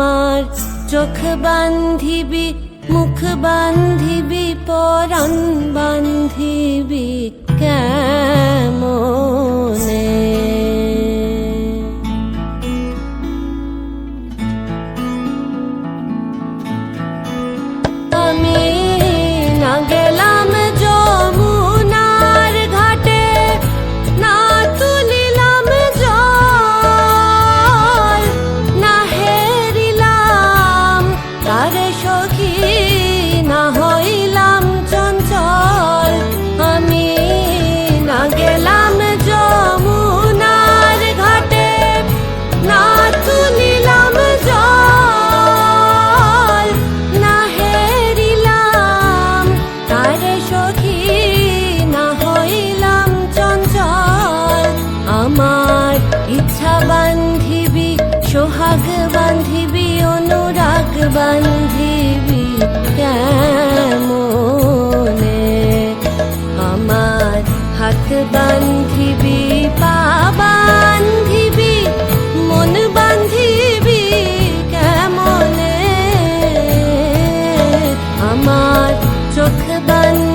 আমার চোখ বান্ধিবি মুখ বান্ধিবি পরাণ বান্ধিবি কেমনে হাত বান্ধিবি পা বান্ধিবি মন বান্ধিবি কেমনে? আমার চোখ বান্ধ